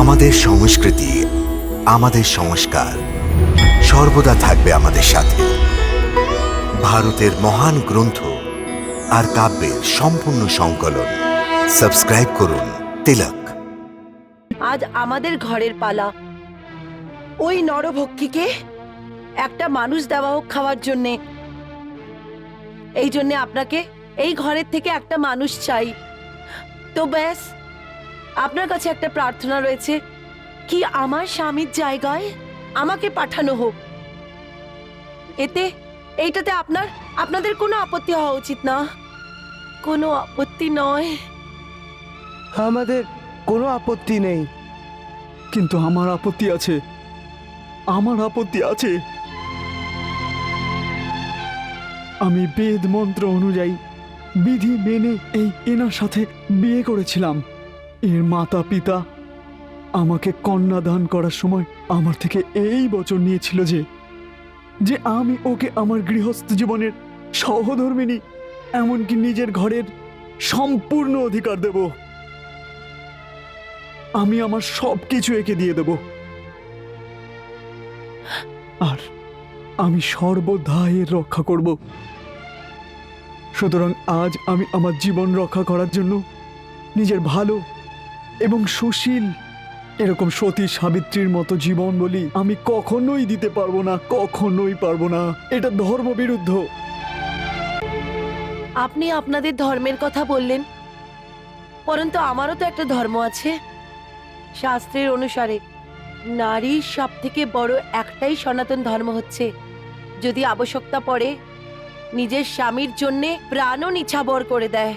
আমাদের সংস্কৃতি, আমাদের সংস্কার সর্বদা থাকবে আমাদের সাথে। ভারতের মহান গ্রন্থ আর কাব্যের সম্পূর্ণ সংকলন। সাবস্ক্রাইব করুন তিলক। আজ আমাদের ঘরের পালা। ওই নরভক্ষীকে একটা মানুষ দেওয়া হোক খাওয়ার জন্যে। এই জন্যে আপনাকে এই ঘরের থেকে একটা মানুষ চাই। তো ব্যাস আপনার কাছে একটা প্রার্থনা রয়েছে। কি আমার স্বামীর জায়গায় আমাকে পাঠানো হোক? এতে, এইটাতে আপনার, আপনাদের কোনো আপত্তি হওয়া উচিত না। কোনো আপত্তি নয়। আমাদের কোনো আপত্তি নেই। কিন্তু আমার আপত্তি আছে। আমার আপত্তি আছে। আমি বেদ মন্ত্র অনুযায়ী বিধি মেনে এই এনার সাথে বিয়ে করেছিলাম। এর মাতা পিতা আমাকে কন্যা দান করার সময় আমার থেকে এই বচন নিয়েছিল যে যে আমি ওকে আমার গৃহস্থ জীবনের সহধর্মিনী, এমনকি নিজের ঘরের সম্পূর্ণ অধিকার দেব। আমি আমার সব কিছু একে দিয়ে দেব। আর আমি সর্বদা এর রক্ষা করব। সুতরাং আজ আমি আমার জীবন রক্ষা করার জন্য নিজের ভালো এবং সুশীল। এরকম সতী সাবিত্রীর মতো জীবন বলি আমি কখনোই দিতে পারব না, কখনোই পারব না। এটা ধর্ম বিরুদ্ধ আপনি আপনাদের ধর্মের কথা বললেন, পরন্তু আমারও তো একটা ধর্ম আছে। শাস্ত্রের অনুসারে, নারীর সব থেকে বড় একটাই সনাতন ধর্ম হচ্ছে, যদি আবশ্যকতা পড়ে, নিজের স্বামীর জন্যে প্রাণও নিছাবর করে দেয়।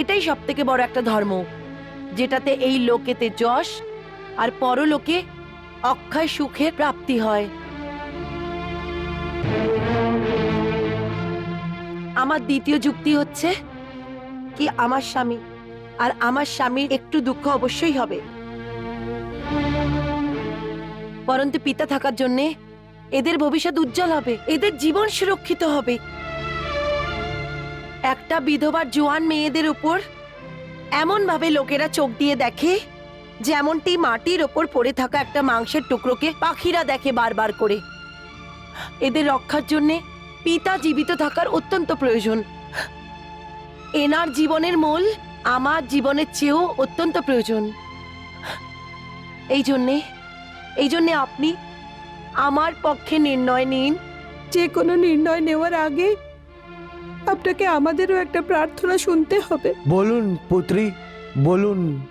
এটাই সব থেকে বড় একটা ধর্ম, যেটাতে এই লোকেতে যশ আর পরলোকে অক্ষয় সুখের প্রাপ্তি হয়। আমার দ্বিতীয় যুক্তি হচ্ছে কি, আমার স্বামী আর আমার স্বামীর একটু দুঃখ অবশ্যই হবে। পরন্তু পিতা থাকার জন্যে এদের ভবিষ্যৎ উজ্জ্বল হবে, এদের জীবন সুরক্ষিত হবে। একটা বিধবার জোয়ান মেয়েদের উপর এমন ভাবে লোকেরা চোখ দিয়ে দেখে, যেমনটি মাটির ওপর পড়ে থাকা একটা মাংসের টুকরোকে পাখিরা দেখে বারবার করে। এদের রক্ষার জন্যে পিতা জীবিত থাকার অত্যন্ত প্রয়োজন। এনার জীবনের মূল, আমার জীবনের চেয়েও অত্যন্ত প্রয়োজন। এই জন্যে এই জন্যে আপনি আমার পক্ষে নির্ণয় নিন। যে কোনো নির্ণয় নেওয়ার আগে আপনাকে আমাদেরও একটা প্রার্থনা শুনতে হবে। বলুন পুত্রী বলুন।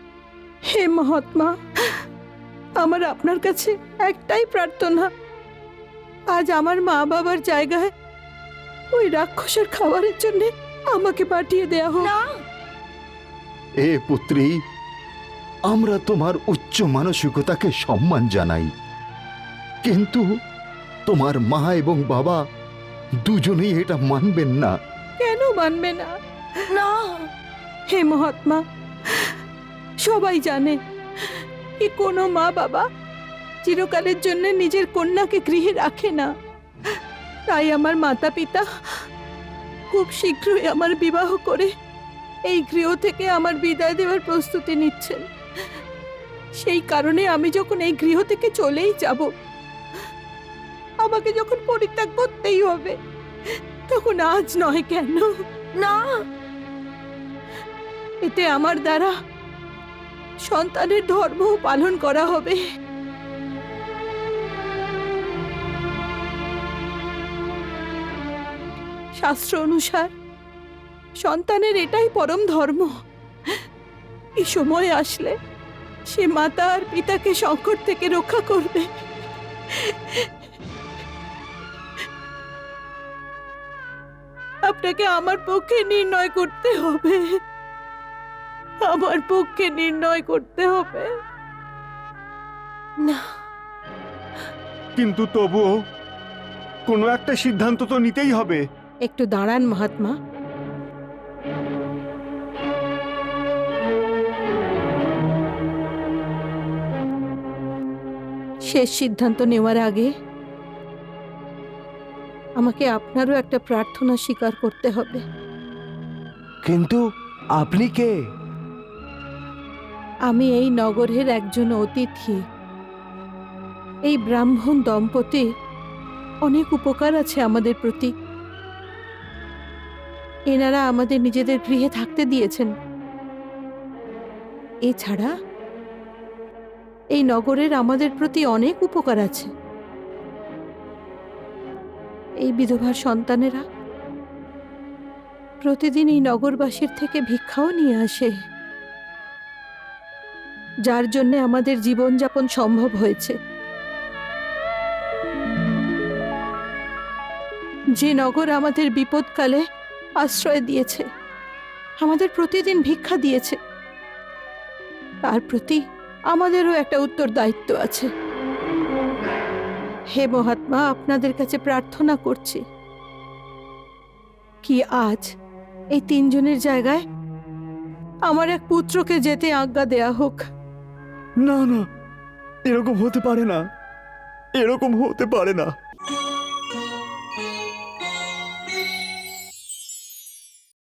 হে মহাত্মা আমার আপনার কাছে একটাই প্রার্থনা। আজ আমার মা বাবার জায়গায় ওই রাক্ষসের খাবারের জন্য আমাকে পাঠিয়ে দেয়া হোক। না। এ পুত্রী আমরা তোমার উচ্চ মানসিকতাকে সম্মান জানাই। কিন্তু তোমার মা এবং বাবা দুজনেই এটা মানবেন না। মানবে না। না, হে মহাত্মা, সবাই জানে কি কোনো মা বাবা চিরকালের জন্য নিজের কন্যাকে গৃহে রাখে না। তাই আমার মাতা পিতা খুব শীঘ্রই আমার বিবাহ করে এই গৃহ থেকে আমার বিদায় দেওয়ার প্রস্তুতি নিচ্ছেন। সেই কারণে আমি যখন এই গৃহ থেকে চলেই যাব, আমাকে যখন পরিত্যাগ করতেই হবে তখন আজ নয় কেন? না। এতে আমার দ্বারা সন্তানের ধর্ম পালন করা হবে। শাস্ত্র অনুসার সন্তানের এটাই পরম ধর্ম। এই সময় আসলে সে মাতা আর পিতাকে সংকট থেকে রক্ষা করবে। আপনাকে আমার পক্ষে নির্ণয় করতে হবে। আমার পক্ষে নির্ণয় করতে হবে। না। কিন্তু তবুও কোনো একটা সিদ্ধান্ত তো নিতেই হবে। একটু দাঁড়ান মহাত্মা। শেষ সিদ্ধান্ত নেওয়ার আগে আমাকে আপনারও একটা প্রার্থনা স্বীকার করতে হবে। কিন্তু আপনি কে? আমি এই নগরের একজন অতিথি। এই ব্রাহ্মণ দম্পতি অনেক উপকার আছে আমাদের প্রতি। এনারা আমাদের নিজেদের গৃহে থাকতে দিয়েছেন। এছাড়া এই নগরের আমাদের প্রতি অনেক উপকার আছে। এই বিধবার সন্তানেরা। প্রতিদিন এই নগরবাসীর থেকে ভিক্ষাও নিয়ে আসে। যার জন্যে আমাদের জীবনযাপন সম্ভব হয়েছে। যে নগর আমাদের বিপদকালে আশ্রয় দিয়েছে, আমাদের প্রতিদিন ভিক্ষা দিয়েছে, তার প্রতি আমাদেরও একটা উত্তর দায়িত্ব আছে। হে মহাত্মা, আপনাদের কাছে প্রার্থনা করছি। কি আজ এই তিনজনের জায়গায় আমার এক পুত্রকে যেতে আজ্ঞা দেয়া হোক? না না, এরকম হতে পারে না। এরকম হতে পারে না।